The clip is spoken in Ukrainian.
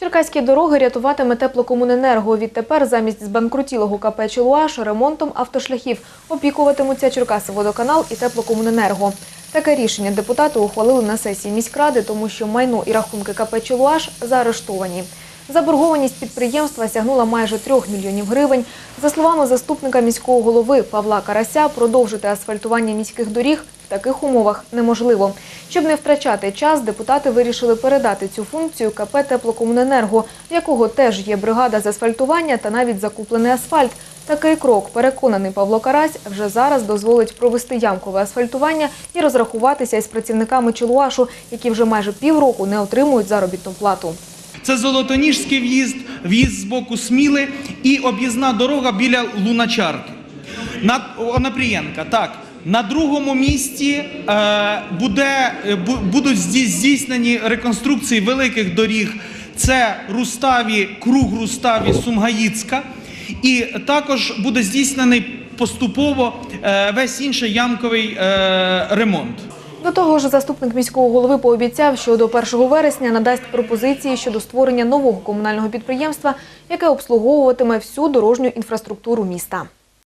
Черкаські дороги рятуватиме теплокомуненерго. Відтепер замість збанкрутілого КП «Челуаш» ремонтом автошляхів опікуватимуться Черкасиводоканал і теплокомуненерго. Таке рішення депутати ухвалили на сесії міськради, тому що майно і рахунки КП «Челуаш» заарештовані. Заборгованість підприємства сягнула майже 3 мільйонів гривень. За словами заступника міського голови Павла Карася, продовжити асфальтування міських доріг в таких умовах неможливо. Щоб не втрачати час, депутати вирішили передати цю функцію КП «Теплокомуненерго», в якого теж є бригада з асфальтування та навіть закуплений асфальт. Такий крок, переконаний Павло Карась, вже зараз дозволить провести ямкове асфальтування і розрахуватися із працівниками Челуашу, які вже майже півроку не отримують заробітну плату. Це Золотоніжський в'їзд, в'їзд з боку Сміли і об'їзна дорога біля Луначарки. На Онапрієнка, так. На другому місці е, буде, е, будуть здійснені реконструкції великих доріг. Це Руставі, круг Руставі, Сумгаїцька. І також буде здійснений поступово е, весь інший ямковий ремонт. До того ж, заступник міського голови пообіцяв, що до 1 вересня надасть пропозиції щодо створення нового комунального підприємства, яке обслуговуватиме всю дорожню інфраструктуру міста.